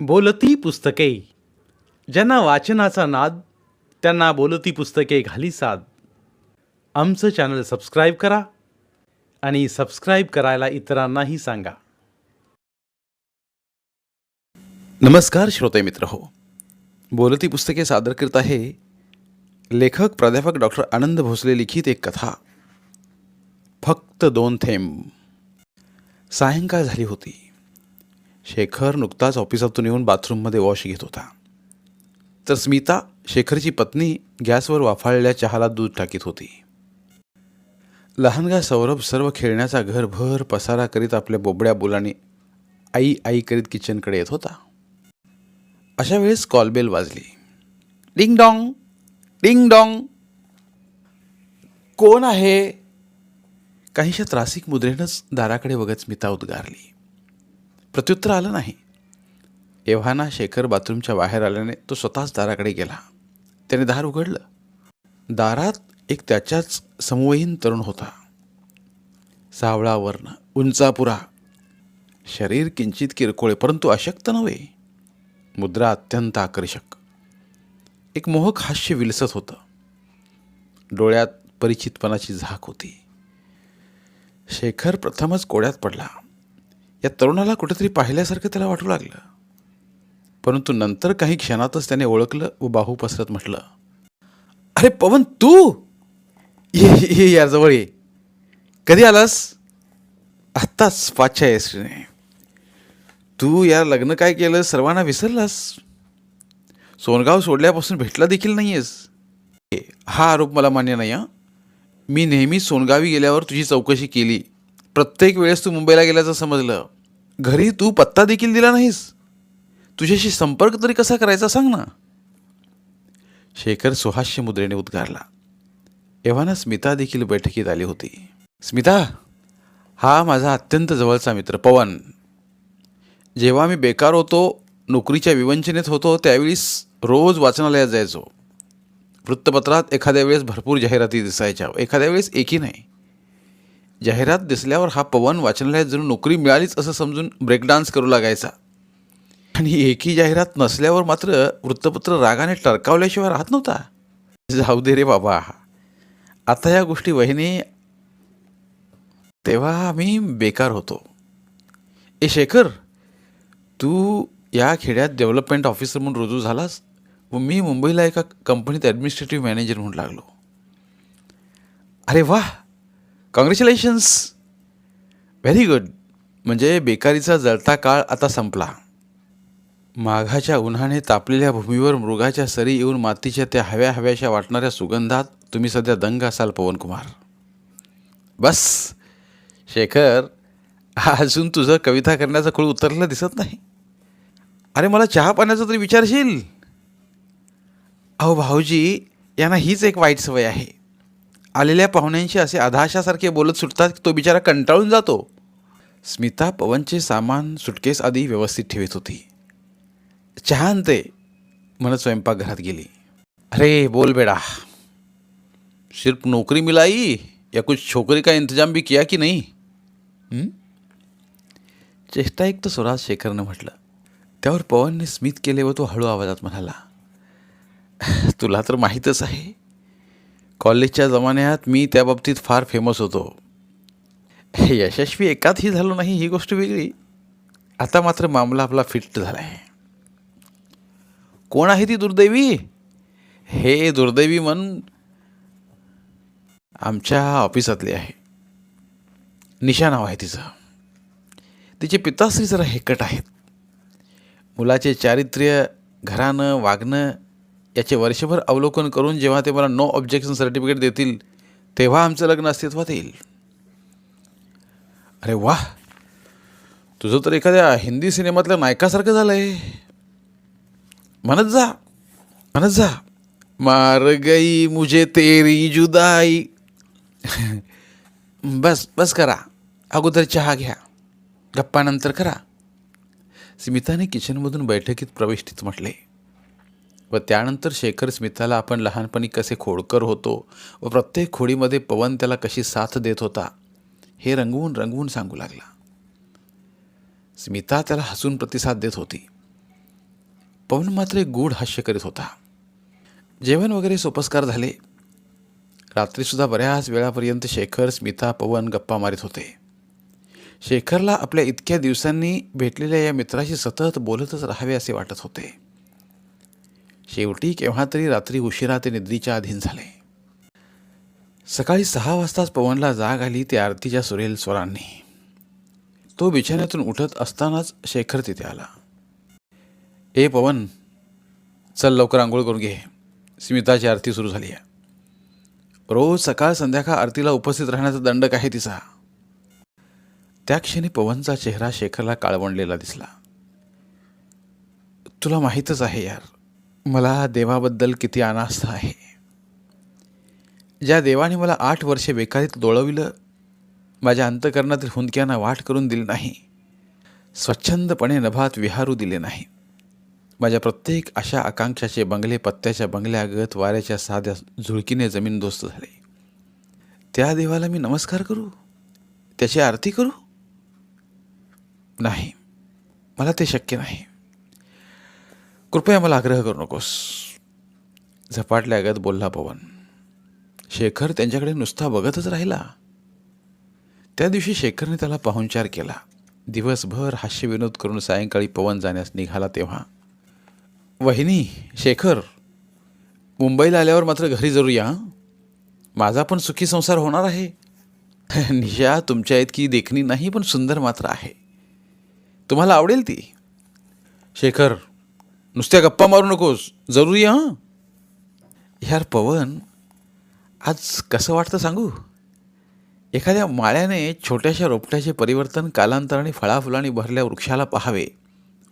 बोलती पुस्तके. ज्यांना वाचनाचा नाद त्यांना बोलती पुस्तके घाली साद. आमचं चॅनल सबस्क्राईब करा आणि सबस्क्राईब करायला इतरांनाही सांगा. नमस्कार श्रोते मित्र हो. बोलती पुस्तके सादर करत आहे लेखक प्राध्यापक डॉक्टर आनंद भोसले लिखित एक कथा. फक्त दोन थेंब. सायंकाळ झाली होती. शेखर नुकताच ऑफिसातून येऊन बाथरूममध्ये वॉश घेत होता. तर स्मिता शेखरची पत्नी गॅसवर वाफाळलेल्या चहाला दूध टाकीत होती. लहानगा सौरभ सर्व खेळण्याचा घरभर पसारा करीत आपल्या बोबड्या बोलाने आई आई करीत किचनकडे येत होता. अशा वेळेस कॉलबेल वाजली. Ding dong ding dong. कोण आहे? काहीशा त्रासिक मुद्रेनंच दाराकडे बघत स्मिता उद्गारली. प्रत्युत्तर आलं नाही. एव्हाना शेखर बाथरूमच्या बाहेर आल्याने तो स्वतःच दाराकडे गेला. त्याने दार उघडलं. दारात एक त्याच्याच समवयीन तरुण होता. सावळा वर्ण उंचापुरा. शरीर किंचित किरकोळे परंतु अशक्त नव्हे. मुद्रा अत्यंत आकर्षक. एक मोहक हास्य विलसत होतं. डोळ्यात परिचितपणाची झाक होती. शेखर प्रथमच कोड्यात पडला. या तरुणाला कुठेतरी पाहिल्यासारखं त्याला वाटू लागलं. परंतु नंतर काही क्षणातच त्याने ओळखलं व बाहू पसरत म्हटलं अरे पवन तू? ये ये यार जवळ ये. कधी आलास? आत्ताच पाचशा एसटीने. तू या लग्न काय केलं? सर्वांना विसरलास? सोनगाव सोडल्यापासून भेटला देखील नाही आहेस हा आरोप मला मान्य नाही हां. मी नेहमी सोनगावी गेल्यावर तुझी चौकशी केली. प्रत्येक वेळेस तू मुंबईला गेल्याचं समजलं. घरी तू पत्ता देखील दिला नाहीस. तुझ्याशी संपर्क तरी कसा करायचा सांग ना. शेखर सुहास्य मुद्रेने उद्गारला. एव्हाना स्मिता देखील बैठकीत आली होती. स्मिता हा माझा अत्यंत जवळचा मित्र पवन. जेव्हा मी बेकार होतो नोकरीच्या विवंचनेत होतो त्यावेळीस रोज वाचनालयात जायचो. वृत्तपत्रात एखाद्या वेळेस भरपूर जाहिराती दिसायच्या एखाद्या वेळेस एकही नाही. जाहिरात दिसल्यावर हा पवन वाचनालयात जणू नोकरी मिळालीच असं समजून ब्रेकडान्स करू लागायचा. आणि एकही जाहिरात नसल्यावर मात्र वृत्तपत्र रागाने टरकावल्याशिवाय राहत नव्हता. जाऊ दे रे बाबा. आता या गोष्टी वहिनी तेव्हा आम्ही बेकार होतो. ए शेखर तू या खेड्यात डेव्हलपमेंट ऑफिसर म्हणून रुजू झालास व मी मुंबईला एका कंपनीत ॲडमिनिस्ट्रेटिव्ह मॅनेजर म्हणून लागलो. अरे वाह! कॉंग्रॅच्युलेशन्स व्हेरी गुड म्हणजे बेकारीचा जळता काळ आता संपला. माघाच्या उन्हाने तापलेल्या भूमीवर मृगाच्या सरी येऊन मातीच्या त्या हव्या हव्याशा वाटणाऱ्या सुगंधात तुम्ही सध्या दंग असाल पवनकुमार. बस. शेखर अजून तुझं कविता करण्याचं खूळ उतरलेलं दिसत नाही. अरे मला चहा पाण्याचा तरी विचारशील? अहो भाऊजी यांना हीच एक वाईट सवय आहे. आलेल्या पाहुण्यांशी असे अधाशासारखे बोलत सुटतात की तो बिचारा कंटाळून जातो. स्मिता पवनचे सामान सुटकेस आधी व्यवस्थित ठेवत होती. चहा ते म्हणत स्वयंपाकघरात गेली. अरे बोल बेडा. सिर्फ नौकरी मिलाई या कुछ छोकरी का इंतजाम भी किया की नाही? चेष्टा एक चेष्टायुक्त स्वराज शेखरनं म्हटलं त्यावर पवनने स्मित केले व तो हळू आवाजात म्हणाला तुला तर माहीतच आहे कॉलेजच्या जमान्यात मी त्या बाबतीत फार फेमस होतो. यशस्वी एकातही झालो नाही ही गोष्ट वेगळी. आता मात्र मामला आपला फिट झाला आहे. कोण आहे ती दुर्दैवी? हे दुर्दैवी मन आमच्या ऑफिसातले आहे. निशा नाव आहे तिचं. तिचे पिताश्री जरा हेकट आहेत. मुलाचे चारित्र्य घरानं वागणं याचे वर्षभर अवलोकन करून जेव्हा ते मला नो ऑब्जेक्शन सर्टिफिकेट देतील तेव्हा आमचं लग्न अस्तित्वात येईल. अरे वाह! तुझं तर एखाद्या हिंदी सिनेमातल्या नायकासारखं झालं आहे म्हणत जा म्हणत जा. मार गई मुझे तेरी जुदाई. बस बस करा. अगोदर चहा घ्या. गप्पानंतर करा. स्मिताने किचनमधून बैठकीत प्रविष्टीत म्हटले व त्यानंतर शेखर स्मिताला आपण लहानपणी कसे खोडकर होतो व प्रत्येक खोडीमध्ये पवन त्याला कशी साथ देत होता हे रंगवून रंगवून सांगू लागला. स्मिता त्याला हसून प्रतिसाद देत होती. पवन मात्र एक गूढ हास्य करीत होता. जेवण वगैरे सोपस्कार झाले. रात्रीसुद्धा बऱ्याच वेळापर्यंत शेखर स्मिता पवन गप्पा मारित होते. शेखरला आपल्या इतक्या दिवसांनी भेटलेल्या या मित्राशी सतत बोलतच राहावे असे वाटत होते. शेवटी केव्हा तरी रात्री उशिरा ते निद्रीच्या अधीन झाले. सकाळी सहा वाजताच पवनला जाग आली ते आरतीच्या सुरेल स्वरांनी. तो बिछाण्यातून उठत असतानाच शेखर तिथे आला. ए पवन चल लवकर आंघोळ करून घे. स्मिताची आरती सुरू झाली आहे. रोज सकाळ संध्याकाळ आरतीला उपस्थित राहण्याचा दंडक आहे तिचा? त्या क्षणी पवनचा चेहरा शेखरला काळवंडलेला दिसला. तुला माहीतच आहे यार मला देवाबद्दल किती अनास्था आहे. ज्या देवाने मला आठ वर्षे बेकारीत लोळविलं माझ्या अंतकरणातील हुंदक्यांना वाट करून दिली नाही स्वच्छंदपणे नभात विहारू दिले नाही. माझ्या प्रत्येक अशा आकांक्षाचे बंगले पत्त्याच्या बंगल्यागत वाऱ्याच्या साध्या झुळकीने जमीनदोस्त झाले. त्या देवाला मी नमस्कार करू? त्याची आरती करू? नाही मला ते शक्य नाही. कृपया मला आग्रह करू नकोस. झपाटल्यागत बोलला पवन. शेखर त्यांच्याकडे नुसता बघतच राहिला. त्या दिवशी शेखरने त्याला पाहुणचार केला. दिवसभर हास्यविनोद करून सायंकाळी पवन जाण्यास निघाला तेव्हा. वहिनी शेखर मुंबईला आल्यावर मात्र घरी जरूर या माझा पण सुखी संसार होणार आहे. निशा तुमच्या इतकी देखणी नाही पण सुंदर मात्र आहे. तुम्हाला आवडेल ती? शेखर नुसत्या गप्पा मारू नकोस. जरूर हां? यार पवन आज कसं वाटतं सांगू? एखाद्या माळ्याने छोट्याशा रोपट्याचे परिवर्तन कालांतराने फळाफुलांनी भरल्या वृक्षाला पाहावे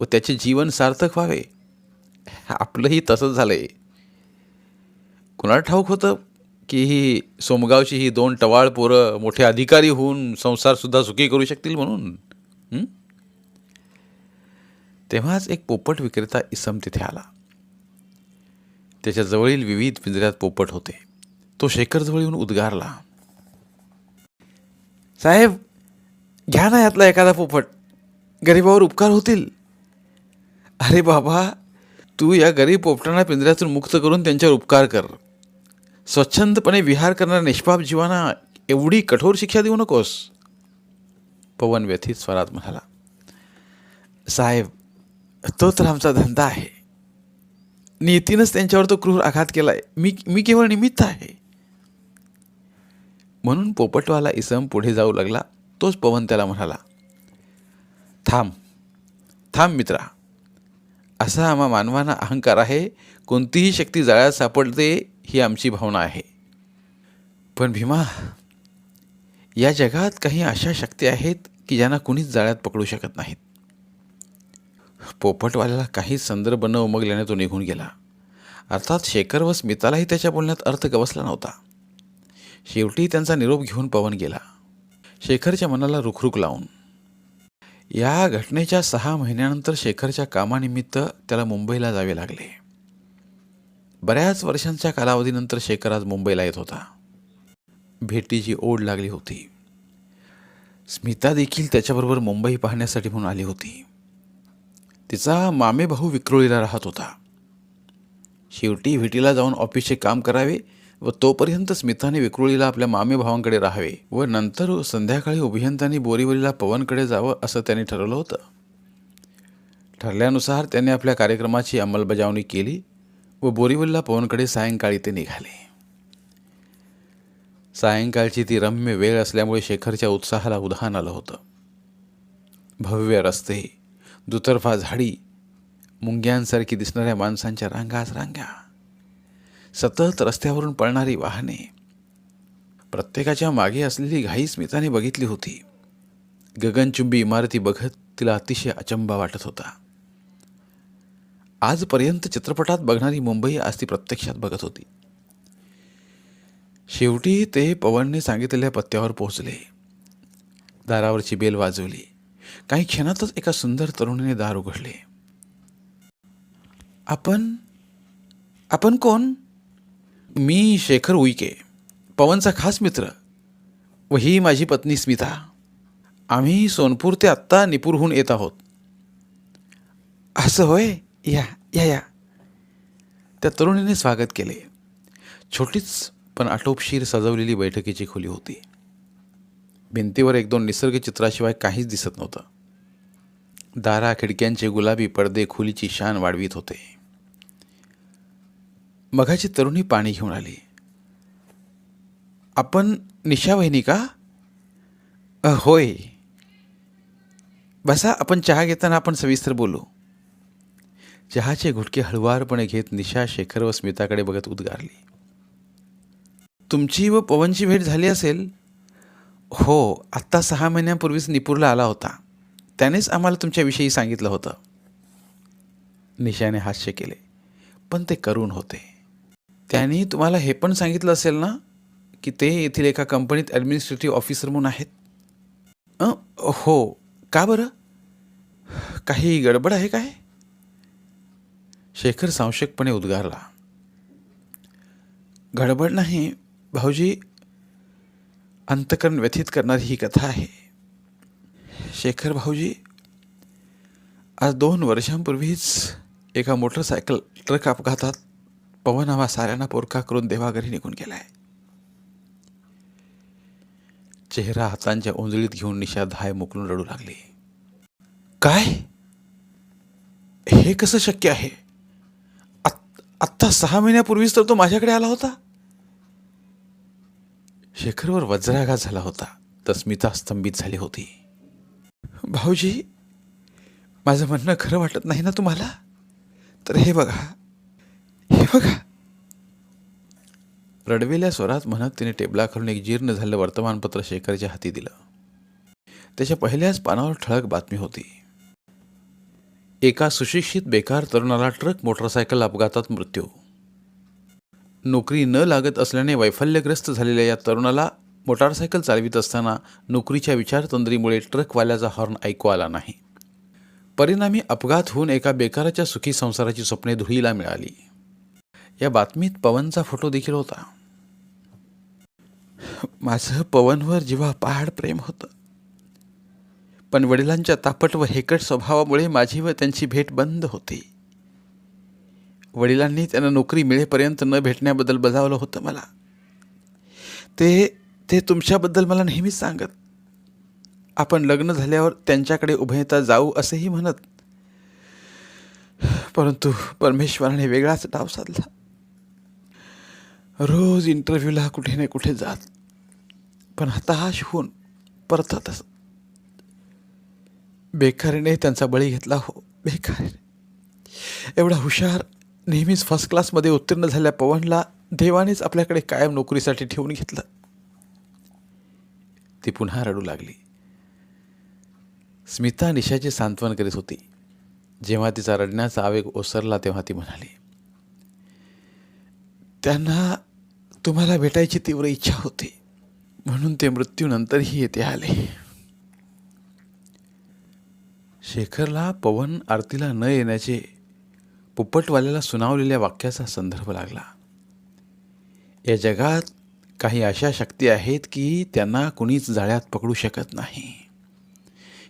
व त्याचे जीवन सार्थक व्हावे. आपलंही तसंच झालं आहे कुणाला ठाऊक होतं की ही सोमगावची ही दोन टवाळ पोरं मोठे अधिकारी होऊन संसारसुद्धा सुखी करू शकतील म्हणून? हं? तेव्हाच एक पोपट विक्रेता इसम तिथे आला. त्याच्याजवळील विविध पिंजऱ्यात पोपट होते. तो शेखरजवळ येऊन उद्गारला साहेब घ्या ना यातला एखादा पोपट. गरिबावर उपकार होतील. अरे बाबा तू या गरीब पोपटांना पिंजऱ्यातून मुक्त करून त्यांच्यावर उपकार कर. स्वच्छंदपणे विहार करणाऱ्या निष्पाप जीवांना एवढी कठोर शिक्षा देऊ नकोस. पवन व्यथित स्वरात म्हणाला साहेब तो तर आमचा धंदा आहे. नीतीनंच त्यांच्यावर तो क्रूर आघात केला आहे मी मी केवळ निमित्त आहे. म्हणून पोपटवाला इसम पुढे जाऊ लागला. तोच पवन त्याला म्हणाला थांब थांब मित्रा. असा आम्हा मानवाना अहंकार आहे. कोणतीही शक्ती जाळ्यात सापडते ही आमची भावना आहे. पण भीमा या जगात काही अशा शक्ती आहेत की ज्यांना कुणीच जाळ्यात पकडू शकत नाहीत. पोपटवाल्याला काहीच संदर्भ न उमगल्याने तो निघून गेला. अर्थात शेखर व स्मितालाही त्याच्या बोलण्यात अर्थ गवसला नव्हता. शेवटी त्यांचा निरोप घेऊन पवन गेला. शेखरच्या मनाला रुखरुख लावून. या घटनेच्या सहा महिन्यानंतर शेखरच्या कामानिमित्त त्याला मुंबईला जावे लागले. बऱ्याच वर्षांच्या कालावधीनंतर शेखर आज मुंबईला येत होता. भेटीची ओढ लागली होती. स्मिता देखील त्याच्याबरोबर मुंबई पाहण्यासाठी म्हणून आली होती. तिचा मामेभाऊ विक्रोळीला राहत होता. शेवटी व्हिटीला जाऊन ऑफिसचे काम करावे व तोपर्यंत स्मिताने विक्रोळीला आपल्या मामेभावांकडे राहावे व नंतर संध्याकाळी अभियंत्यांनी बोरीवलीला पवनकडे जावं असं त्यांनी ठरवलं होतं. ठरल्यानुसार त्यांनी आपल्या कार्यक्रमाची अंमलबजावणी केली व बोरीवलीला पवनकडे सायंकाळी ते निघाले. सायंकाळची ती रम्य वेळ असल्यामुळे शेखरच्या उत्साहाला उधाण आलं होतं. भव्य रस्ते दुतर्फा झाडी मुंग्यांसारखी दिसणाऱ्या माणसांच्या रांगाच रांगा. सतत रस्त्यावरून पळणारी वाहने. प्रत्येकाच्या मागे असलेली घाई स्मिताने बघितली होती. गगनचुंबी इमारती बघत तिला अतिशय अचंबा वाटत होता. आजपर्यंत चित्रपटात बघणारी मुंबई आज ती प्रत्यक्षात बघत होती. शेवटी ते पवनने सांगितलेल्या पत्त्यावर पोहोचले. दारावरची बेल वाजवली. काही क्षणातच एका सुंदर तरुणीने दार उघडले. आपण आपण कोण? मी शेखर उईके पवनचा खास मित्र व ही माझी पत्नी स्मिता. आम्ही सोनपूर ते आत्ता निपूरहून येत आहोत. असं होय? या या या. त्या तरुणीने स्वागत केले. छोटीच पण आटोपशीर सजवलेली बैठकीची खोली होती. भिंतीवर एक दोन निसर्ग चित्राशिवाय काहीच दिसत नव्हतं. दारा खिडक्यांचे गुलाबी पडदे खोलीची शान वाढवीत होते. मघाची तरुणी पाणी घेऊन आली. आपण निशा वहिनी का? होय. बसा आपण चहा घेताना आपण सविस्तर बोलू. चहाचे घुटके हळुवारपणे घेत निशा शेखर व स्मिताकडे बघत उद्गारली. तुमची व पवनची भेट झाली असेल हो आत्ता सहा महिन्यांपूर्वीच निपूरला आला होता. त्यानेच आम्हाला तुमच्याविषयी सांगितलं होतं. निशाने हास्य केले पण ते करून होते. त्यांनी तुम्हाला हे पण सांगितलं असेल ना की ते येथील एका कंपनीत ॲडमिनिस्ट्रेटिव्ह ऑफिसर म्हणून आहेत? हो. का बरं? काही गडबड आहे काय? शेखर संशयकपणे उद्गारला. गडबड नाही भाऊजी अंतकरण व्यथित करणारी ही कथा आहे. शेखर भाऊजी आज दोन वर्षांपूर्वीच एका मोटरसायकल ट्रक अपघातात पवन हवा साऱ्यांना पोरका करून देवाघरी निघून गेलाय. चेहरा हातांच्या ओंजळीत घेऊन निशा धाय मोकलून रडू लागली. काय? हे कसं शक्य आहे? आत्ता सहा महिन्यापूर्वीच तर तो माझ्याकडे आला होता? शेखरवर वज्राघात झाला होता. तर स्मिता स्तंभित झाली होती. भाऊजी माझं म्हणणं खरं वाटत नाही ना तुम्हाला? तर हे बघा. हे बघा. रडवेल्या स्वरात म्हणत तिने टेबलाखालून एक जीर्ण झालेलं वर्तमानपत्र शेखरच्या हाती दिलं. त्याच्या पहिल्याच पानावर ठळक बातमी होती. एका सुशिक्षित बेकार तरुणाला ट्रक मोटरसायकल अपघातात मृत्यू. नोकरी न लागत असल्याने वैफल्यग्रस्त झालेल्या या तरुणाला मोटारसायकल चालवित असताना नोकरीच्या विचारतंद्रीमुळे ट्रकवाल्याचा हॉर्न ऐकू आला नाही. परिणामी अपघात होऊन एका बेकाराच्या सुखी संसाराची स्वप्ने धुळीला मिळाली. या बातमीत पवनचा फोटो देखील होता. माझं पवनवर जेव्हा पहाड प्रेम होतं पण वडिलांच्या तापट व हेकट स्वभावामुळे माझी व त्यांची भेट बंद होती. वडिलांनी त्यांना नोकरी मिळेपर्यंत न भेटण्याबद्दल बजावलं होतं मला. ते ते तुमच्याबद्दल मला नेहमीच सांगत. आपण लग्न झाल्यावर त्यांच्याकडे उभयता जाऊ असेही म्हणत. परंतु परमेश्वराने वेगळाच डाव साधला. रोज इंटरव्ह्यूला कुठे ना कुठे जात. पण हताश होऊन परततच. बेकारीने त्यांचा बळी घेतला हो बेकारीने. एवढा हुशार नेहमीच फर्स्ट क्लासमध्ये उत्तीर्ण झाल्या पवनला देवानेच आपल्याकडे कायम नोकरीसाठी ठेवून घेतलं. ती पुन्हा रडू लागली. स्मिता निशाचे सांत्वन करीत होती. जेव्हा तिचा रडण्याचा आवेग ओसरला तेव्हा ती म्हणाली त्यांना तुम्हाला भेटायची तीव्र इच्छा होती. म्हणून ते मृत्यूनंतरही येथे आले. शेखरला पवन आरतीला न येण्याचे पोपटवाल्याला सुनावलेल्या वाक्याचा संदर्भ लागला. या जगात काही अशा शक्ती आहेत की त्यांना कुणीच जाळ्यात पकडू शकत नाही.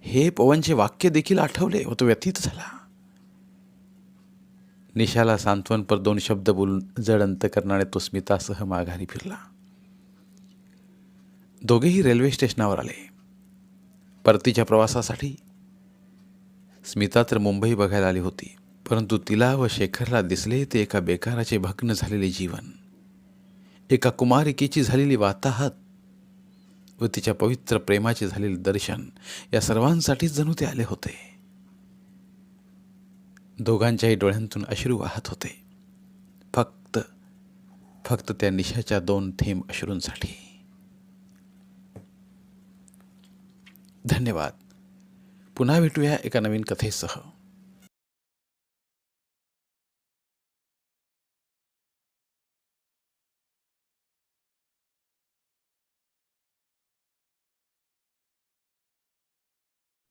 हे पवनचे वाक्य देखील आठवले व तो व्यथित झाला. निशाला सांत्वनपर दोन शब्द बोलून जड अंतकरणाने तो स्मितासह माघारी फिरला. दोघेही रेल्वे स्टेशनावर आले. परतीच्या प्रवासासाठी. स्मिता तर मुंबई बघायला आली होती. परंतु तिला व शेखरला दिसले ते एका बेकाराचे भग्न झालेले जीवन. एका कुमारिकेची झालेली वाताहत व तिच्या पवित्र प्रेमाचे झालेले दर्शन या सर्वांसाठीच जणू ते आले होते. दोघांच्याही डोळ्यांतून अश्रू वाहत होते. फक्त फक्त त्या निशाच्या दोन थेंब अश्रूंसाठी. धन्यवाद. पुन्हा भेटूया एका नवीन कथेसह.